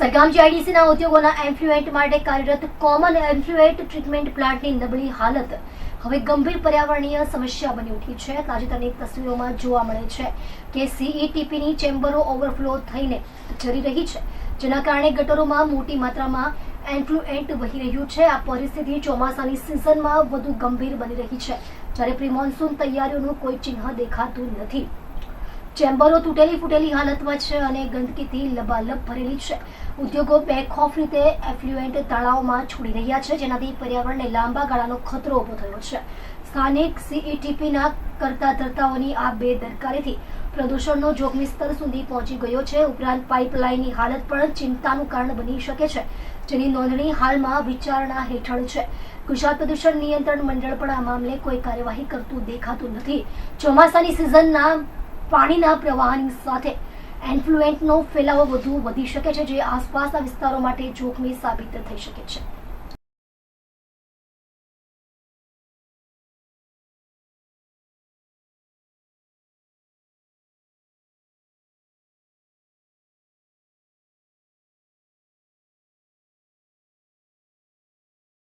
સરગામ જીઆઈડીસીના ઉદ્યોગોના એમ્ફ્લુએન્ટ માટે કાર્યરત કોમન એમ્ફ્લુએન્ટ ટ્રીટમેન્ટ પ્લાન્ટની નબળી હાલત હવે ગંભીર પર્યાવરણીય સમસ્યા બની ઉઠી છે. તાજેતરની તસવીરોમાં જોવા મળે છે કે સીઈટીપીની ચેમ્બરો ઓવરફ્લો થઈને જરી રહી છે, જેના કારણે ગટરોમાં મોટી માત્રામાં એન્ફ્લુએન્ટ વહી રહ્યું છે. આ પરિસ્થિતિ ચોમાસાની સિઝનમાં વધુ ગંભીર બની રહી છે. જ્યારે પ્રી મોન્સૂન તૈયારીઓનું કોઈ ચિહ્ન દેખાતું નથી. ચેમ્બરો તૂટેલી ફૂટેલી હાલતમાં છે અને ગંદકીથી લબાલબ ભરેલી છે. ઉદ્યોગો બેખોફ રીતે એફ્લ્યુએન્ટ તળાવમાં છોડી રહ્યા છે, જેનાથી પર્યાવરણને લાંબા ગાળાનો ખતરો ઊભો થયો છે. સ્થાનિક સીઈટીપીના કરતા ધરતાઓની આ બેદરકારીથી પ્રદૂષણનો જોખમી સ્તર સુધી પહોંચી ગયો છે. ઉપરાંત પાઇપલાઇનની હાલત પણ ચિંતાનું કારણ બની શકે છે, જેની નોંધણી હાલમાં વિચારણા હેઠળ છે. ગુજરાત પ્રદૂષણ નિયંત્રણ મંડળ પણ આ મામલે કોઈ કાર્યવાહી કરતું દેખાતું નથી. ચોમાસાની સિઝનના પાણીના પ્રવાહની સાથે એન્ફ્લુએન્ટનો ફેલાવો વધુ વધી શકે છે, જે આસપાસના વિસ્તારો માટે જોખમી સાબિત થઈ શકે છે.